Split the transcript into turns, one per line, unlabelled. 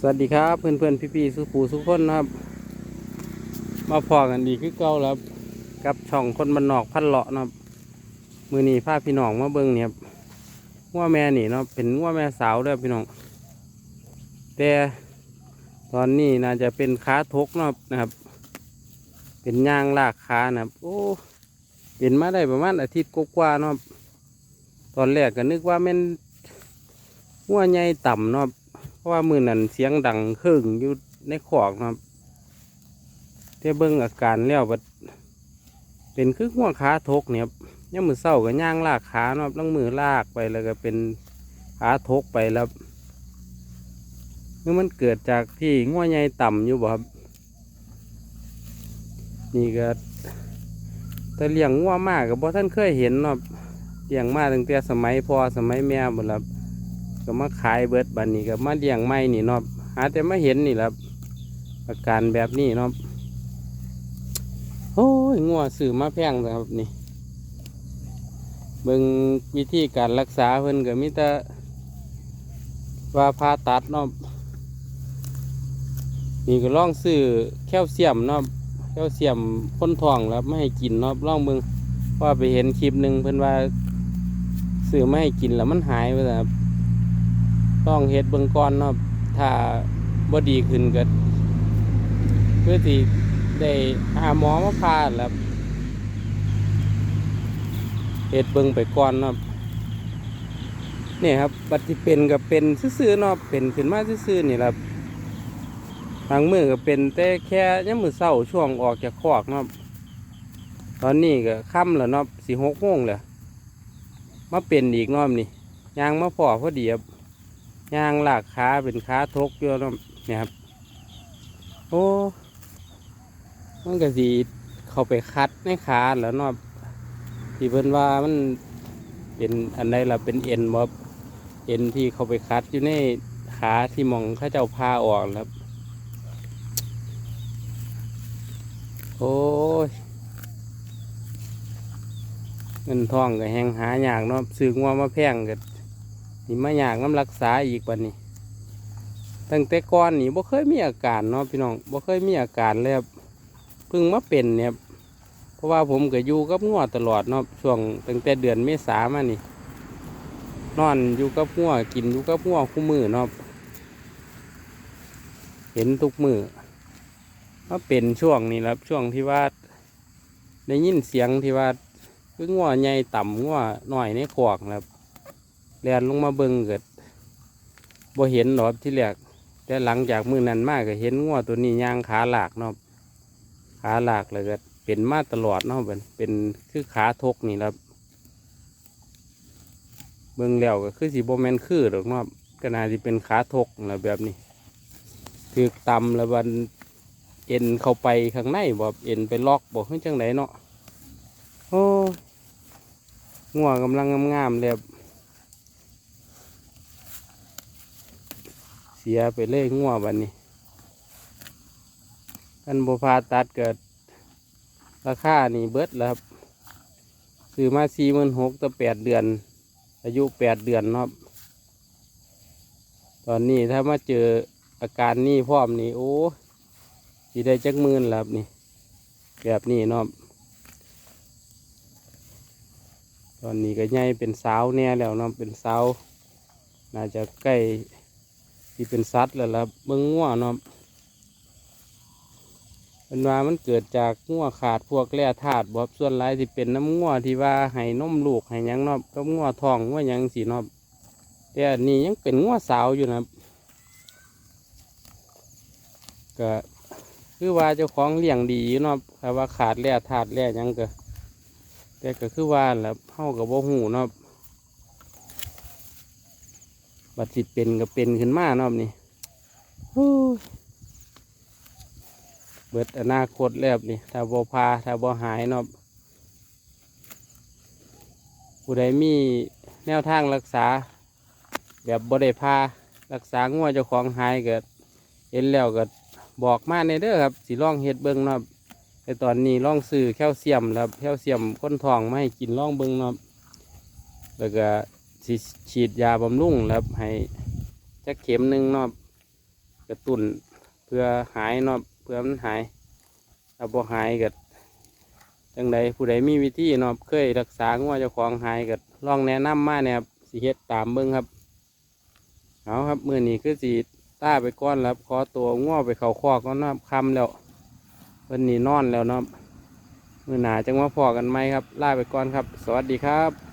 สวัสดีครับเพื่อนเพื่อนพี่พี่สุภูสุคนนะครับ มาพอกันดีคือเก่าแล้วครับกับช่องคนบันนอกพันเลาะนะครับ มือนีผ้าพี่น้องมาเบิ้งเนี่ยครับงัวแม่นี่เนาะเป็นงัวแม่สาวด้อพี่น้อง แต่ตอนนี้น่าจะเป็นขาทกเนาะนะครับ เป็นย่างลากขานะครับ โอ้เป็นมาได้ประมาณอาทิตย์กว่าๆนะครับ ตอนแรกก็นึกว่าแม่นงัวใหญ่ต่ำเนาะครับ ราะว่ามือนั้นเสียงดังครึ่งอยู่ในขอกนะครับแต่เบิ่งอาการแล้วบัดเป็นคือหัวขาทกเนี่ยครับย่มือเศร้าก็ย่างลากขาเนาะต้องมือลากไปแล้วก็เป็นขาทกไปแล้วนี่มันเกิดจากที่งัวใหญ่ต่ำอยู่บ่ครับ นี่ก็แต่เลี้ยงงัวมากกับบ่ท่านเคยเห็นเนาะเลี้ยงมาตั้งแต่สมัยพ่อสมัยแม่หมดแล้ว ก็มาขายเบิดบันนี้ก็มาเลี้ยงไม่นี่เนาะหาแต่มาเห็นนี่แหละอาการแบบนี้เนาะโอ้ยงัวสื่อมาแพงเลยครับนี่เบิ่งวิธีการรักษาเพิ่นก็มีแต่ว่าผ่าตัดเนาะนี่ก็ล่องซื้อแคลเซียมเนาะแคลเซียมพ่นทองแล้วไม่ให้กินเนาะล่องเบิ่งว่าไปเห็นคลิปหนึ่งเพิ่นว่าซื้อไม่ให้กินแล้วมันหายไปแล้วครับ ต้องเฮ็ดเบื้องก่อนเนาะถ้าบ่ดีขึ้นก็เพื่อที่ได้หาหมอมาพาแล้วเฮ็ดเบิ่งไปก่อนเนาะนี่ครับบัดที่เป็นก็เป็นซื่อๆเนาะเป็นขึ้นมาซื่อๆนี่แหละบางมือก็เป็นแต่แค่ยามมื้อเช้าช่วงออกจากคอกเนาะตอนนี้ก็ค่ำแล้วเนาะสิหกโมงแล้วมาเป็นอีกเนาะนี่ยางมาพอพอดีครับ ย่างหลากขาเป็นขาทกอยู่เนาะเนี่ยครับ โอ้มันก็สีเข้าไปคัดในขาแล้วเนาะที่เพิ่นว่ามันเป็นอันใดล่ะเป็นเอ็นบ่เอ็นที่เขาไปคัดอยู่ในขาที่มองข้าเจ้าพาออกครับ โอ้ยเงินทองก็แหงหายากเนาะซื้องัวมาแพงก็นี่ นี่มาอยากน้ำรักษาอีกวันนี้ ตั้งแต่ก่อนนี่บ่เคยมีอาการเนาะพี่น้องบ่เคยมีอาการเลยครับเพิ่งมาเป็นเนี่ยเพราะว่าผมก็อยู่กับงัวตลอดเนาะช่วงตั้งแต่เดือนเมษามานี่ นอนอยู่กับงัวกินอยู่กับงัวคู่มือเนาะเห็นทุกมือมาเป็นช่วงนี้แหละครับช่วงที่ว่าได้ยินเสียงที่ว่าคืองัวใหญ่ต่ำงัวหน่อยในขวากครับ แลนลงมาเบิ่งเกิดบ่เห็นหรอกที่แรกแต่หลังจากมือนั้นมากก็เห็นงัวตัวนี้ย่างขาหลากเนาะขาหลากเลยก็เป็นมาตลอดเนาะเป็นเป็นคือขาทกนี่ครับเบิ่งแล้วก็คือสีโบแมนคือหรอกเนาะก็น่าจะเป็นขาทกนะแบบนี้ถือตำแล้ววันเอ็นเข้าไปข้างในบ่เอ็นไปล็อกบ่ขึ้นจังไหนเนาะโอ้งัวกำลังงามๆเลยครับ เสียไปเลยงัวบันนี้กันบพาตัดเกิด ราคานี่เบิดแล้วครับซื้อมาสี่หมื่นหกต่อแปดเดือน อายุแปดเดือนนะครับ ตอนนี้ถ้ามาเจออาการนี่พร้อมนี่โอ้สีได้จักหมื่นแล้วนี่ แบบนี้เนาะครับตอนนี้ก็ใหญ่เป็นสาวแน่แล้วเนาะเป็นสาวน่าจะใกล้ ที่เป็นสัตว์แล้วล่ะเบิ้งงัวเนาะเป็นว่ามันเกิดจากงัวขาดพวกแร่ธาตุบ่ครับส่วนหลายที่เป็นน้ำงัวที่ว่าให้นมลูกให้ยังเนาะก็งัวทองงัวยังสีเนาะแต่อันนี้ยังเป็นงัวสาวอยู่นะก็คือว่าเจ้าของเลี้ยงดีเนาะแต่ว่าขาดแร่ธาตุแร่ยังก็แต่ก็คือว่าแล้วเฮากับบ่าหูเนาะ บัดสิเป็นก็เป็นขึ้นมาเนาะนี่โอ้ยเบิดอนาคตแล้วนี่ถ้าบ่พาถ้าบ่หายเนาะผู้ใดมีแนวทางรักษา แบบบ่ได้พารักษางัวเจ้าของหายก็เห็นแล้วก็บอกมาในเด้อครับสิลองเฮ็ดเบิ่งเนาะแต่ตอนนี้ลองซื้อแคลเซียมแล้วครับแคลเซียมก้นทองมาให้กินลองเบิ่งเนาะแล้วก็สิ ฉีดยาบำรุงแล้วให้จักเข็มหนึ่งนาะกระตุนเพื่อหายนาะเพื่อมันหายถ้าบ่หายก็จังใดผู้ใดมีวิธีนาะเคยรักษางัวเจ้าของหายก็ลองแนะนำมาเนี่ยครับสิเฮ็ดตามเบิ่งครับเอาครับมื้อนี้คือสิต้าไปก้อนแล้วครับขอตัวงัวไปเข้าคอกก่อนเนาครับค่ำแล้วเพิ่นนี่นอนแล้วนาะมื้อหนาจังมาพอกันไหมครับลาไปก่อนครับ สวัสดีครับ